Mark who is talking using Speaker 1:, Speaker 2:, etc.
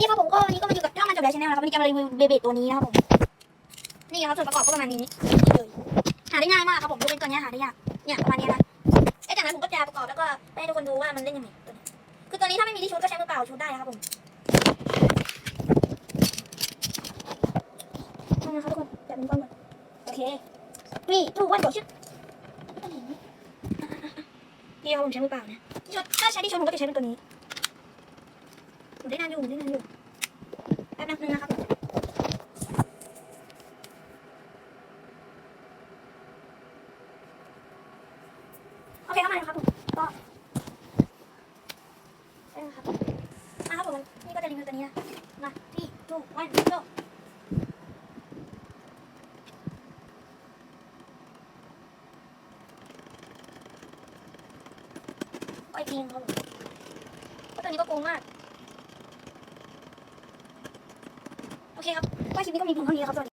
Speaker 1: ดีครับผมก็วันนี้ก็มาอยู่กับช่องมันจบแล้วชาแนลนะครับวันนี้จะมารีวิวเบเบตัวนี้นะครับผมนี่ครับส่วนประกอบก็ประมาณนี้เลยหาได้ง่ายมากครับผมดูเป็นตัวเนี้ยหาได้ยากเนี่ยประมาณนี้นะไอ้จากนั้นผมก็จะประกอบแล้วก็ให้ทุกคนดูว่ามันเล่นยังไงตัวนี้คือตัวนี้ถ้าไม่มีที่ชุดก็ใช้มือเปล่าชุดได้นะครับผมนี่นะครับทุกคนจับมือก่อนก่อนโอเคนี่ถูกวันเดี๋ยวชุดนี่ครับผมใช้มือเปล่านะที่ชุดถ้าใช้ที่ชุดผมก็จะใช้เป็นตัวนี้ หมุนได้นานอยู่หมุนได้นานอยู่แป๊บนึงนะครับโอเคเข้ามาเลยครับผมก็เออครับมาครับผมนี่ก็จะรีวิวตัวนี้นะมาที่ทูวันโกก็อีกทีนึงครับผมตัวนี้ก็โกงมาก โอเคครับก็คลิปนี้ก็มีเพียงเท่านี้ครับสวัสดี